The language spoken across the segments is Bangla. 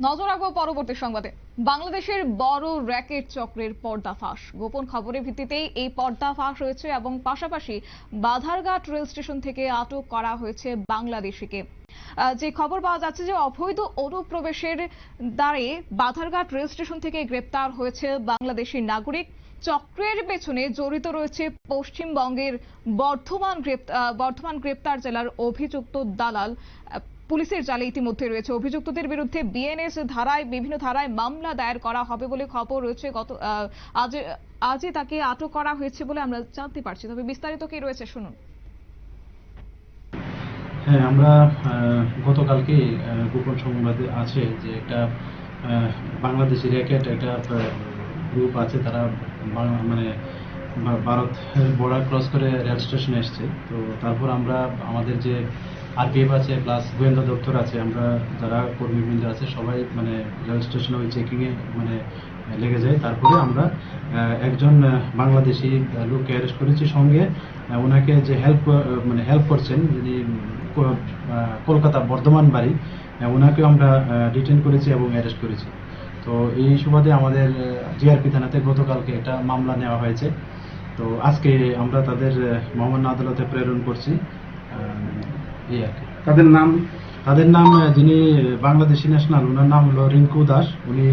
নজর রাখব পরবর্তী সংবাদে। বাংলাদেশের বড় র্যাকেট চক্রের পর্দাফাঁস গোপন খবরের ভিত্তিতেই এই পর্দাফাঁস হয়েছে এবং পাশাপাশি বাধারঘাট রেল স্টেশন থেকে আটক করা হয়েছে বাংলাদেশিকে। যে খবর পাওয়া যাচ্ছে যে অবৈধ অনুপ্রবেশের দ্বারে বাধারঘাট রেল স্টেশন থেকে গ্রেপ্তার হয়েছে বাংলাদেশি নাগরিক। চক্রের পেছনে জড়িত রয়েছে পশ্চিমবঙ্গের বর্ধমান গ্রেপ্ত- আহ, বর্ধমান গ্রেপ্তার জেলার অভিযুক্ত দালাল। পুলিশের জালে ইতিমধ্যে রয়েছে। অভিযুক্তদের বিরুদ্ধে বিএনএস ধারায়, বিভিন্ন ধারায় মামলা দায়ের করা হবে বলে খবর রয়েছে। গত আজ, আজই তাকে আটক করা হয়েছে বলে আমরা জানতে পারছি। তবে বিস্তারিত কি রয়েছে শুনুন। হ্যাঁ আমরা গতকালকে গোপন সংবাদে আছে যে একটা বাংলাদেশি র্যাকেট, একটা গ্রুপ আছে, তারা মানে ভারত বর্ডার ক্রস করে রেল স্টেশনে এসছে। তো তারপর আমরা, আমাদের যে আরপিএফ আছে প্লাস গোয়েন্দা দপ্তর আছে, আমরা যারা কর্মীবৃন্দ আছে, সবাই মানে রেল স্টেশনে ওই চেকিংয়ে মানে লেগে যায়। তারপরে আমরা একজন বাংলাদেশি লোককে অ্যারেস্ট করেছি সঙ্গে। ওনাকে যে হেল্প মানে হেল্প করছেন, যিনি কলকাতা বর্ধমান বাড়ি ওনাকেও আমরা ডিটেন করেছি এবং অ্যারেস্ট করেছি। তো এই সুবাদে আমাদের জিআরপি থানাতে গতকালকে একটা মামলা নেওয়া হয়েছে। তো আজকে আমরা তাদের মহামান্য আদালতে প্রেরণ করছি। তাদের নাম? তাদের নাম যিনি বাংলাদেশি ন্যাশনাল ওনার নাম হলো রিঙ্কু দাস। উনি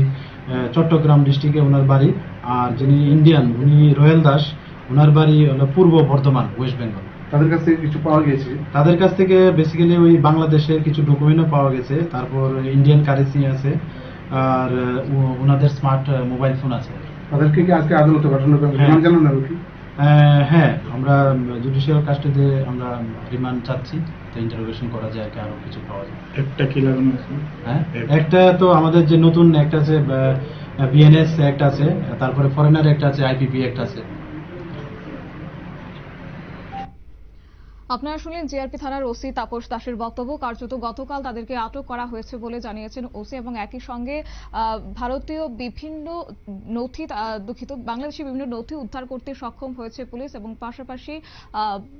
চট্টগ্রাম ডিস্ট্রিক্টে ওনার বাড়ি। আর যিনি ইন্ডিয়ান উনি রয়েল দাস। ওনার বাড়ি হলো পূর্ব বর্ধমান ওয়েস্ট বেঙ্গল তাদের কাছ থেকে কিছু পাওয়া গেছে? তাদের কাছ থেকে বেসিক্যালি ওই বাংলাদেশের কিছু ডকুমেন্টও পাওয়া গেছে। তারপর ইন্ডিয়ান কারেন্সি আছে। আর ওনাদের স্মার্ট মোবাইল ফোন আছে। তাদেরকে কি আজকে আদালতে পাঠানো হবে? হ্যাঁ। জানানো হবে কি? হ্যাঁ আমরা জুডিশিয়াল কাস্টডিতে আমরা রিমান্ড চাচ্ছি। তো ইন্টারোগেশন করা যায় কি আরও কিছু পাওয়া যায়। একটা কি লাগানো আছে? হ্যাঁ একটা তো আমাদের যে নতুন একটা আছে বিএনএস একটা আছে তারপরে ফরেনার একটা আছে আইপিপি একটা আছে। আপনারা শুনলেন জিআরপি থানার ওসি তাপস দাসের বক্তব্য। কার্যত গতকাল তাদেরকে আটক করা হয়েছে বলে জানিয়েছেন ওসি এবং একই সঙ্গে ভারতীয় বিভিন্ন নথি দুঃখিত, বাংলাদেশি বিভিন্ন নথি উদ্ধার করতে সক্ষম হয়েছে পুলিশ এবং পাশাপাশি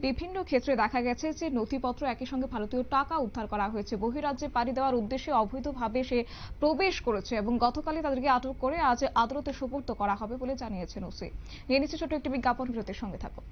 বিভিন্ন ক্ষেত্রে দেখা গেছে যে নথিপত্র একই সঙ্গে ভারতীয় টাকা উদ্ধার করা হয়েছে। বহিরাজ্যে পাড়ি দেওয়ার উদ্দেশ্যে অবৈধভাবে সে প্রবেশ করেছে এবং গতকালই তাদেরকে আটক করে আজ আদালতে সুপর্দ করা হবে বলে জানিয়েছেন ওসি। নিয়ে নিচ্ছে ছোট্ট একটি বিজ্ঞাপন, বিরতির সঙ্গে থাকুন।